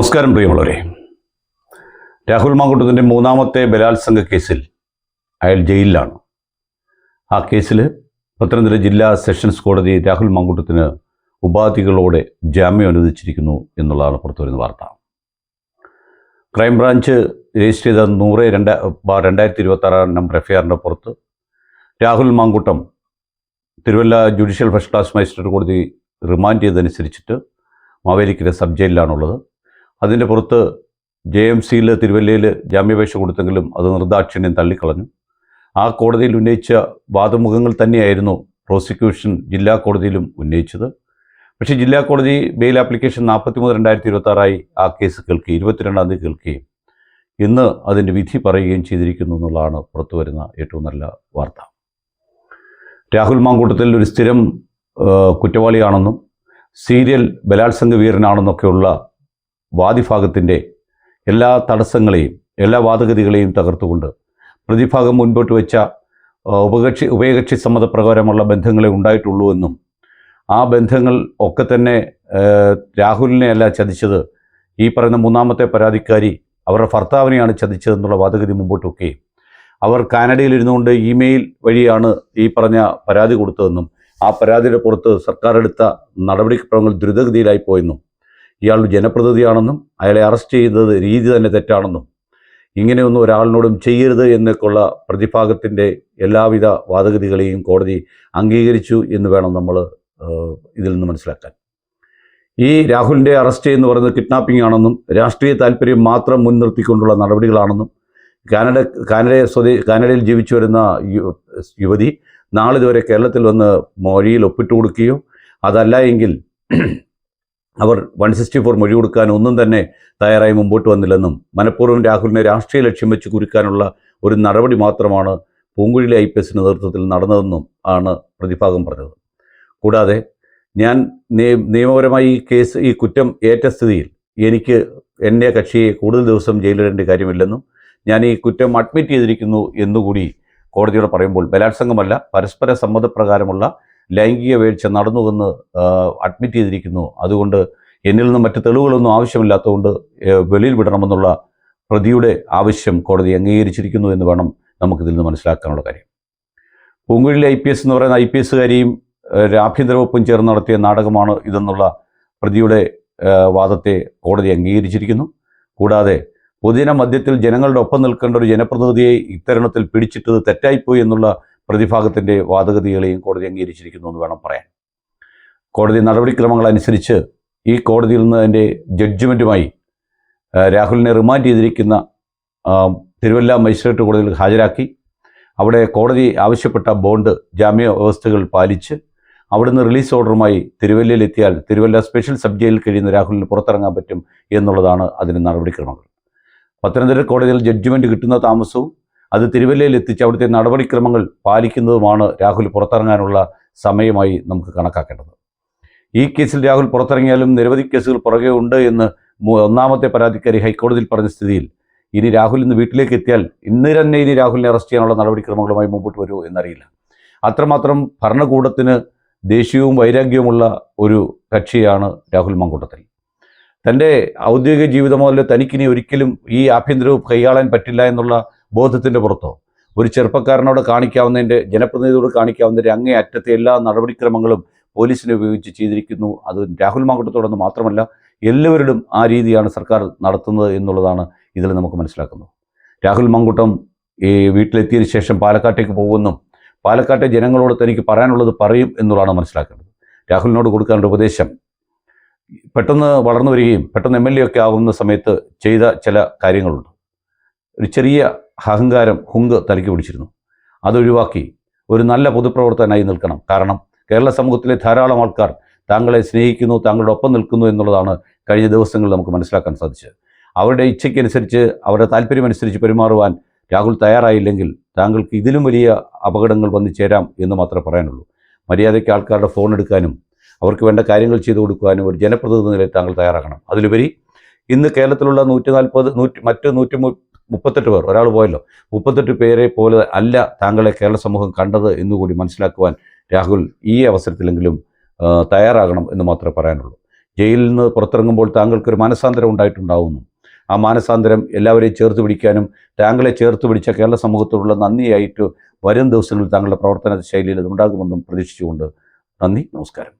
നമസ്കാരം പ്രിയമുള്ളവരെ. രാഹുൽ മാങ്കുട്ടത്തിന്റെ മൂന്നാമത്തെ ബലാത്സംഗ കേസിൽ അയാൾ ജയിലിലാണ്. ആ കേസിൽ പത്തനംതിട്ട ജില്ലാ സെഷൻസ് കോടതി രാഹുൽ മാങ്കുട്ടത്തിന് ഉപാധികളോടെ ജാമ്യം അനുവദിച്ചിരിക്കുന്നു എന്നുള്ളതാണ് പുറത്തുവരുന്ന വാർത്ത. ക്രൈംബ്രാഞ്ച് രജിസ്റ്റർ ചെയ്ത നൂറ് രണ്ട് രണ്ടായിരത്തി ഇരുപത്തി ആറാം നമ്പർ എഫ്ഐആറിന്റെ പുറത്ത് Rahul Mamkoottam Thiruvalla judicial first class magistrate കോടതി റിമാൻഡ് ചെയ്തതനുസരിച്ചിട്ട് മാവേലിക്കര സബ് ജയിലിലാണുള്ളത്. അതിന്റെ പുറത്ത് ജെ എം സിയിൽ തിരുവല്ലയിൽ ജാമ്യാപേക്ഷ കൊടുത്തെങ്കിലും അത് നിർദാക്ഷിണ്യം തള്ളിക്കളഞ്ഞു. ആ കോടതിയിൽ ഉന്നയിച്ച വാദമുഖങ്ങൾ തന്നെയായിരുന്നു പ്രോസിക്യൂഷൻ ജില്ലാ കോടതിയിലും ഉന്നയിച്ചത്. പക്ഷേ ജില്ലാ കോടതി ബെയിൽ ആപ്ലിക്കേഷൻ നാൽപ്പത്തി മൂന്ന് രണ്ടായിരത്തി ഇരുപത്താറായി ആ കേസ് കേൾക്കുകയും ഇരുപത്തിരണ്ടാം തീയതി കേൾക്കുകയും ഇന്ന് അതിന്റെ വിധി പറയുകയും ചെയ്തിരിക്കുന്നു എന്നുള്ളതാണ് പുറത്തു വരുന്ന ഏറ്റവും നല്ല വാർത്ത. രാഹുൽ മാങ്കൂട്ടത്തിൽ ഒരു സ്ഥിരം കുറ്റവാളിയാണെന്നും സീരിയൽ ബലാത്സംഗ വീരനാണെന്നൊക്കെയുള്ള വാദിഭാഗത്തിന്റെ എല്ലാ തടസ്സങ്ങളെയും എല്ലാ വാദഗതികളെയും തകർത്തുകൊണ്ട് പ്രതിഭാഗം മുൻപോട്ട് വെച്ച ഉപകക്ഷി ഉഭയകക്ഷി സമ്മതപ്രകാരമുള്ള ബന്ധങ്ങളെ ഉണ്ടായിട്ടുള്ളൂ എന്നും ആ ബന്ധങ്ങൾ ഒക്കെ തന്നെ രാഹുലിനെ അല്ല ചതിച്ചത് ഈ പറയുന്ന മൂന്നാമത്തെ പരാതിക്കാരി അവരുടെ ഭർത്താവിനെയാണ് ചതിച്ചതെന്നുള്ള വാദഗതി മുമ്പോട്ട് വയ്ക്കുകയും അവർ കാനഡയിൽ ഇരുന്നുകൊണ്ട് ഇമെയിൽ വഴിയാണ് ഈ പറഞ്ഞ പരാതി കൊടുത്തതെന്നും ആ പരാതിയുടെ പുറത്ത് സർക്കാർ എടുത്ത നടപടിക്രമങ്ങൾ ദ്രുതഗതിയിലായി പോയെന്നും ഇയാൾ ജനപ്രതിനിധിയാണെന്നും അയാളെ അറസ്റ്റ് ചെയ്തത് രീതി തന്നെ തെറ്റാണെന്നും ഇങ്ങനെയൊന്നും ഒരാളിനോടും ചെയ്യരുത് എന്നൊക്കെയുള്ള പ്രതിഭാഗത്തിന്റെ എല്ലാവിധ വാദഗതികളെയും കോടതി അംഗീകരിച്ചു എന്ന് വേണം നമ്മൾ ഇതിൽ നിന്ന് മനസ്സിലാക്കാൻ. ഈ രാഹുലിന്റെ അറസ്റ്റ് എന്ന് പറയുന്നത് കിഡ്നാപ്പിംഗ് ആണെന്നും രാഷ്ട്രീയ താല്പര്യം മാത്രം മുൻനിർത്തിക്കൊണ്ടുള്ള നടപടികളാണെന്നും കാനഡ കാനഡയെ സ്വദേ കാനഡയിൽ ജീവിച്ചു വരുന്ന യുവതി നാളിതുവരെ കേരളത്തിൽ വന്ന് മൊഴിയിൽ ഒപ്പിട്ട് കൊടുക്കുകയോ അതല്ല എങ്കിൽ അവർ വൺ സിക്സ്റ്റി ഫോർ മൊഴി കൊടുക്കാൻ ഒന്നും തന്നെ തയ്യാറായി മുമ്പോട്ട് വന്നില്ലെന്നും മനഃപൂർവം രാഹുലിനെ രാഷ്ട്രീയ ലക്ഷ്യം വെച്ച് കുരുക്കാനുള്ള ഒരു നടപടി മാത്രമാണ് പൂങ്കുഴിലെ ഐ പി നേതൃത്വത്തിൽ നടന്നതെന്നും ആണ് പ്രതിഭാഗം പറഞ്ഞത്. കൂടാതെ ഞാൻ നിയമപരമായി ഈ കേസ് ഈ കുറ്റം ഏറ്റ സ്ഥിതിയിൽ എനിക്ക് എന്റെ കക്ഷിയെ കൂടുതൽ ദിവസം ജയിലിടേണ്ട കാര്യമില്ലെന്നും ഞാൻ ഈ കുറ്റം അഡ്മിറ്റ് ചെയ്തിരിക്കുന്നു എന്നുകൂടി കോടതിയോട് പറയുമ്പോൾ ബലാത്സംഗമല്ല പരസ്പര സമ്മതപ്രകാരമുള്ള ലൈംഗിക വീഴ്ച നടന്നുവെന്ന് അഡ്മിറ്റ് ചെയ്തിരിക്കുന്നു. അതുകൊണ്ട് എന്നിൽ നിന്ന് മറ്റ് തെളിവുകളൊന്നും ആവശ്യമില്ലാത്തതുകൊണ്ട് വെളിയിൽ വിടണമെന്നുള്ള പ്രതിയുടെ ആവശ്യം കോടതി അംഗീകരിച്ചിരിക്കുന്നു എന്ന് വേണം നമുക്കിതിൽ നിന്ന് മനസ്സിലാക്കാനുള്ള കാര്യം. പൂങ്കുഴിലെ ഐ പി എസ് എന്ന് പറയുന്ന ഐ പി എസുകാരിയും ആഭ്യന്തര വകുപ്പും ചേർന്ന് നടത്തിയ നാടകമാണ് ഇതെന്നുള്ള പ്രതിയുടെ വാദത്തെ കോടതി അംഗീകരിച്ചിരിക്കുന്നു. കൂടാതെ പൊതുജന മധ്യത്തിൽ ജനങ്ങളുടെ ഒപ്പം നിൽക്കേണ്ട ഒരു ജനപ്രതിനിധിയെ ഇത്തരണത്തിൽ പിടിച്ചിട്ടത് തെറ്റായിപ്പോയി എന്നുള്ള പ്രതിഭാഗത്തിന്റെ വാദഗതികളെയും കോടതി അംഗീകരിച്ചിരിക്കുന്നു എന്ന് വേണം പറയാൻ. കോടതി നടപടിക്രമങ്ങൾ അനുസരിച്ച് ഈ കോടതിയിൽ നിന്ന് അതിന്റെ ജഡ്ജ്മെന്റുമായി രാഹുലിനെ റിമാൻഡ് ചെയ്തിരിക്കുന്ന തിരുവല്ല മജിസ്ട്രേറ്റ് കോടതിയിൽ ഹാജരാക്കി. അവിടെ കോടതി ആവശ്യപ്പെട്ട ബോണ്ട് ജാമ്യ വ്യവസ്ഥകൾ പാലിച്ച് അവിടുന്ന് റിലീസ് ഓർഡറുമായി തിരുവല്ലയിലെത്തിയാൽ തിരുവല്ല സ്പെഷ്യൽ സബ് ജയിലിൽ കഴിയുന്ന രാഹുലിന് പുറത്തിറങ്ങാൻ പറ്റും എന്നുള്ളതാണ് അതിന് നടപടിക്രമങ്ങൾ. പത്തനംതിട്ട കോടതിയിൽ ജഡ്ജ്മെന്റ് കിട്ടുന്ന താമസവും അത് തിരുവല്ലയിൽ എത്തിച്ച് അവിടുത്തെ നടപടിക്രമങ്ങൾ പാലിക്കുന്നതുമാണ് രാഹുൽ പുറത്തിറങ്ങാനുള്ള സമയമായി നമുക്ക് കണക്കാക്കേണ്ടത്. ഈ കേസിൽ രാഹുൽ പുറത്തിറങ്ങിയാലും നിരവധി കേസുകൾ പുറകെ ഉണ്ട് എന്ന് ഒന്നാമത്തെ പരാതിക്കാരി ഹൈക്കോടതിയിൽ പറഞ്ഞ സ്ഥിതിയിൽ ഇനി രാഹുൽ ഇന്ന് വീട്ടിലേക്ക് എത്തിയാൽ ഇന്ന് തന്നെ ഇനി രാഹുലിനെ അറസ്റ്റ് ചെയ്യാനുള്ള നടപടിക്രമങ്ങളുമായി മുമ്പോട്ട് വരുമോ എന്നറിയില്ല. അത്രമാത്രം ഭരണകൂടത്തിന് ദേഷ്യവും വൈരാഗ്യവുമുള്ള ഒരു കക്ഷിയാണ് രാഹുൽ മങ്കൂട്ടത്തിൽ. തന്റെ ഔദ്യോഗിക ജീവിതമോ അല്ലെ തനിക്കിനി ഒരിക്കലും ഈ ആഭ്യന്തരവും കൈയാളാൻ പറ്റില്ല എന്നുള്ള ബോധത്തിന്റെ പുറത്തോ? ഒരു ചെറുപ്പക്കാരനോട് കാണിക്കാവുന്നതിന്റെ ജനപ്രതിനിധിയോട് കാണിക്കാവുന്നതിന്റെ അങ്ങേ അറ്റത്തെ എല്ലാ നടപടിക്രമങ്ങളും പോലീസിനെ ഉപയോഗിച്ച് ചെയ്തിരിക്കുന്നു. അത് രാഹുൽ മാങ്കുട്ടത്തോടൊന്ന് മാത്രമല്ല എല്ലാവരിലും ആ രീതിയാണ് സർക്കാർ നടത്തുന്നത് എന്നുള്ളതാണ് ഇതിൽ നമുക്ക് മനസ്സിലാക്കുന്നത്. രാഹുൽ മാങ്കുട്ടം ഈ വീട്ടിലെത്തിയതിനു ശേഷം പാലക്കാട്ടേക്ക് പോകുമെന്നും പാലക്കാട്ടെ ജനങ്ങളോട് തനിക്ക് പറയാനുള്ളത് പറയും എന്നുള്ളതാണ് മനസ്സിലാക്കേണ്ടത്. രാഹുലിനോട് കൊടുക്കാനുള്ള ഉപദേശം. പെട്ടെന്ന് വളർന്നു വരികയും പെട്ടെന്ന് എം എൽ എ ഒക്കെ ആകുന്ന സമയത്ത് ചെയ്ത ചില കാര്യങ്ങളുണ്ട്. ഒരു ചെറിയ അഹങ്കാരം ഹുങ്ക് തലയ്ക്ക് പിടിച്ചിരുന്നു. അതൊഴിവാക്കി ഒരു നല്ല പൊതുപ്രവർത്തകനായി നിൽക്കണം. കാരണം കേരള സമൂഹത്തിലെ ധാരാളം ആൾക്കാർ താങ്കളെ സ്നേഹിക്കുന്നു താങ്കളുടെ ഒപ്പം നിൽക്കുന്നു എന്നുള്ളതാണ് കഴിഞ്ഞ ദിവസങ്ങളിൽ നമുക്ക് മനസ്സിലാക്കാൻ സാധിച്ചത്. അവരുടെ ഇച്ഛയ്ക്കനുസരിച്ച് അവരുടെ താല്പര്യമനുസരിച്ച് പെരുമാറുവാൻ രാഹുൽ തയ്യാറായില്ലെങ്കിൽ താങ്കൾക്ക് ഇതിലും വലിയ അപകടങ്ങൾ വന്നു ചേരാം എന്ന് മാത്രമേ പറയാനുള്ളൂ. മര്യാദയ്ക്ക് ആൾക്കാരുടെ ഫോൺ എടുക്കാനും അവർക്ക് വേണ്ട കാര്യങ്ങൾ ചെയ്തു കൊടുക്കുവാനും ഒരു ജനപ്രതിനിധി നിലയിൽ താങ്കൾ തയ്യാറാക്കണം അതിലുപരി ഇന്ന് കേരളത്തിലുള്ള നൂറ്റി നാൽപ്പത് നൂറ്റി മറ്റ് നൂറ്റി മുപ്പത്തെട്ട് പേർ ഒരാൾ പോയല്ലോ. മുപ്പത്തെട്ട് പേരെ പോലെ അല്ല താങ്കളെ കേരള സമൂഹം കണ്ടത് എന്നുകൂടി മനസ്സിലാക്കുവാൻ രാഹുൽ ഈ അവസരത്തിലെങ്കിലും തയ്യാറാകണം എന്ന് മാത്രമേ പറയാനുള്ളൂ. ജയിലിൽ നിന്ന് പുറത്തിറങ്ങുമ്പോൾ താങ്കൾക്കൊരു മാനസാന്തരം ഉണ്ടായിട്ടുണ്ടാവുന്നു. ആ മാനസാന്തരം എല്ലാവരെയും ചേർത്ത് പിടിക്കാനും താങ്കളെ ചേർത്ത് പിടിച്ച കേരള സമൂഹത്തോടുള്ള നന്ദിയായിട്ട് വരും ദിവസങ്ങളിൽ താങ്കളുടെ പ്രവർത്തന ശൈലിയിൽ അത് ഉണ്ടാകുമെന്നും പ്രതീക്ഷിച്ചുകൊണ്ട് നന്ദി നമസ്കാരം.